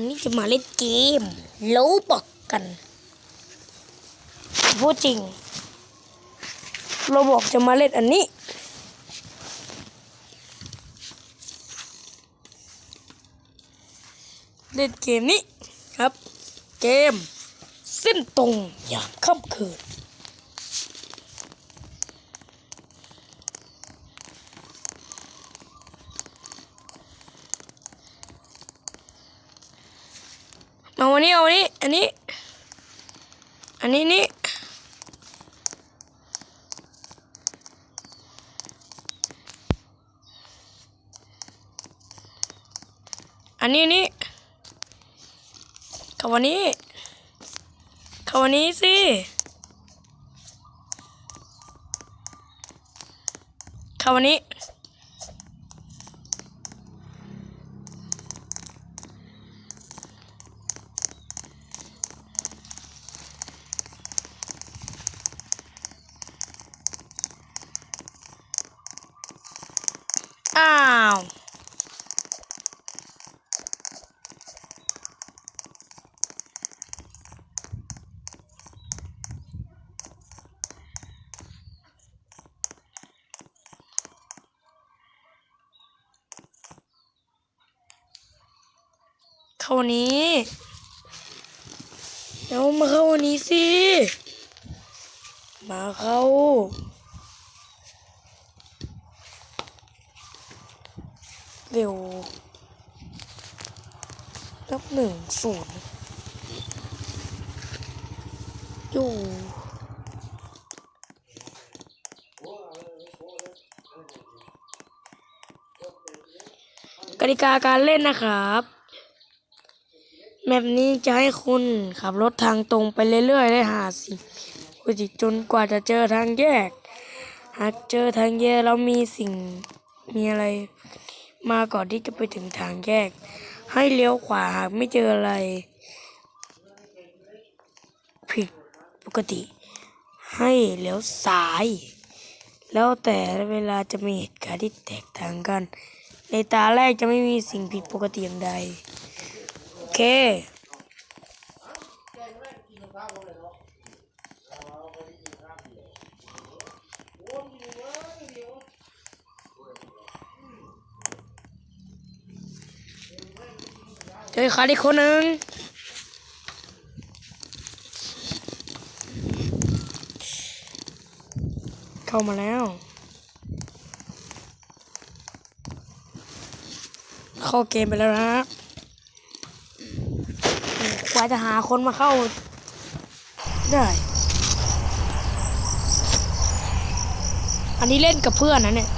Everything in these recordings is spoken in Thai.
วันนี้จะมาเล่นเกมโลบอกกันพูดจริง เราบอกจะมาเล่นอันนี้ เล่นเกมนี้ครับ เกมเส้นตรงยามค่ำคืน เอาวันนี้เอาวันนี้ อันนี้ อันนี้นี่อันนี้นี่กับวันนี้กับวันนี้สิกับวันนี้ อ้าว เข้านี้เดี๋ยวมาเข้าวันนี้สิ มาเข้า เร็วนับหนึ่งศูนย์อยู่กติกาการเล่นนะครับ แมปนี้จะให้คุณขับรถทางตรงไปเรื่อยๆ ได้หาสิคุณจิจนกว่าจะเจอทางแยก หากเจอทางแยกแล้วมีสิ่งมีอะไร มาก่อนที่จะไปถึงทางแยก ให้เลี้ยวขวาหากไม่เจออะไร ผิดปกติ ให้เลี้ยวซ้าย แล้วแต่เวลาจะมีเหตุการณ์ที่แตกต่างกัน ในตาแรกจะไม่มีสิ่งผิดปกติอย่างใด เคเจอขาดอีกคนหนึ่งเข้ามาแล้วเข้าเกมไปแล้วนะ ว่าจะหาคนมาเข้าได้ อันนี้เล่นกับเพื่อนนะเนี่ย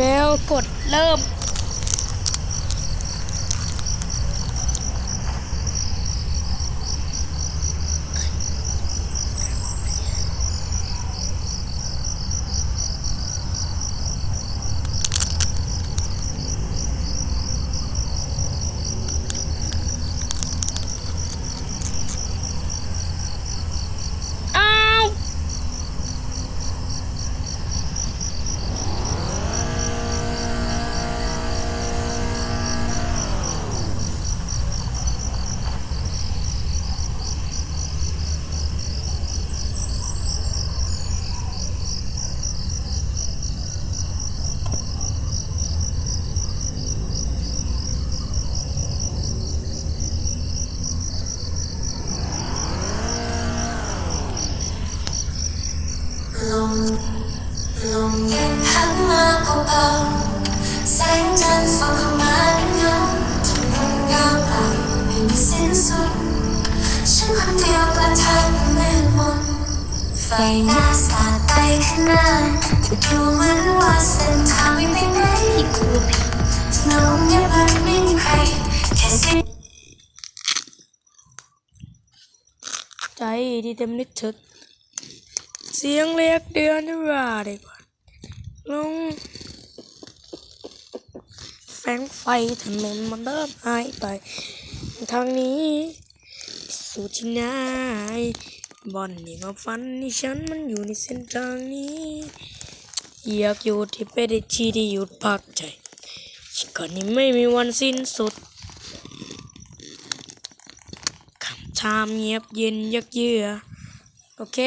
เร็วๆกดเริ่ม อ้าว ลมเย็นพัดมาเบาๆแสงจันทร์ส่องเข้ามาเงาจนมันยาวไปไม่มีสิ้นสุดฉันคนเดียวกระทำมืดมนไฟหน้าสาดไปข้างหน้าดูเหมือนว่าเส้นทางไม่ไปไหนกูผิดเงาเงียบเลยไม่มีใครแค่เสียใจที่เต็มนิดถึก เสียงเรียกเดือนว่าได้ก่อนลงแฟงไฟถนนมันเริ่มหายไป ทางนี้สู่ที่ไหนบอนนี่ก็ฝันนี่ฉันมันอยู่ในเส้นทางนี้อยากอยู่ที่เป็นที่ที่หยุดพักใจชีวิตนี้ไม่มีวันสิ้นสุดคำถามเงียบเย็นยักเยือโอเค